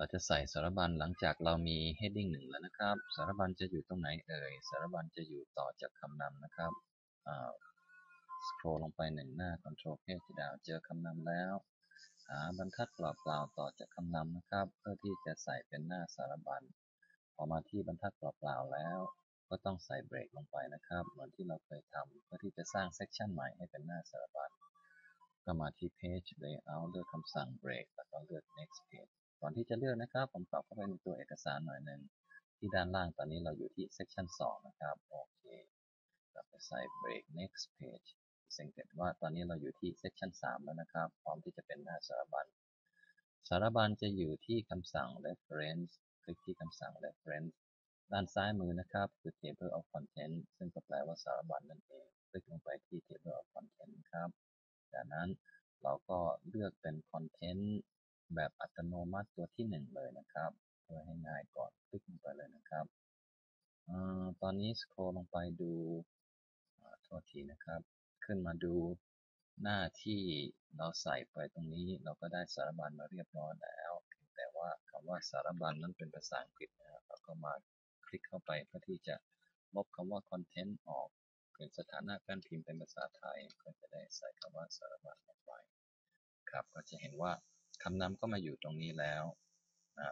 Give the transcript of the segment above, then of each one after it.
เราจะใส่สารบัญหลังจากเรามี heading หนึ่งแล้วนะครับ สารบัญจะอยู่ตรงไหนเอ่ย สารบัญจะอยู่ต่อจากคำนำนะครับสครอลลงไปหนึ่งหน้า control page down เจอคำนำแล้ว หาบรรทัดเปล่าๆต่อจากคำนำนะครับ เพื่อที่จะใส่เป็นหน้าสารบัญพอมาที่บรรทัดเปล่าๆแล้ว ก็ต้องใส่เบรกลงไปนะครับ เหมือนที่เราเคยทำเพื่อที่จะสร้างเซกชันใหม่ให้เป็นหน้าสารบัญก็มาที่ page layout เลือกคำสั่ง break แล้วก็เลือก next page ก่อนที่จะเลือกนะครับ ผมปรับเข้าไปในตัวเอกสารหน่อยหนึ่งที่ด้านล่างตอนนี้เราอยู่ที่ section 2 นะครับ โอเคเราไปใส่ break next page สังเกตว่าตอนนี้เราอยู่ที่ section 3 แล้วนะครับ พร้อมที่จะเป็นหน้าสารบัญ สารบัญจะอยู่ที่คำสั่ง reference คลิกที่คำสั่ง reference ด้านซ้ายมือนะครับ คือ table of content ซึ่งก็แปลว่าสารบัญนั่นเอง คลิกลงไปที่ table of content ครับ จากนั้นเราก็เลือกเป็น content แบบอัตโนมัติตัวที่หนึ่งเลยนะครับเพื่อให้ง่ายก่อนคลิกลงไปเลยนะครับอตอนนี้สครลลงไปดูโทษทีนะครับ ขึ้นมาดูหน้าที่เราใส่ไปตรงนี้เราก็ได้สารบัญมาเรียบร้อยแล้วแต่ว่าคำว่าสารบัญนั้นเป็นภาษาอังกฤษนะครับเราก็มาคลิกเข้าไปเพื่อที่จะลบคำว่า content ออกเป็นสถานะการพิมพ์เป็นภาษาไทยก็จะได้ใส่คำว่าสารบัญลงไปครับก็จะเห็นว่า คำนำก็มาอยู่ตรงนี้แล้ว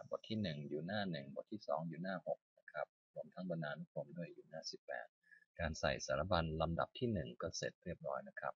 บทที่ 1 อยู่หน้า 1 บทที่ 2 อยู่หน้า6นะครับรวมทั้งบรรณานุกรมด้วยอยู่หน้า 18 การใส่สารบัญลำดับที่ 1 ก็เสร็จเรียบร้อยนะครับ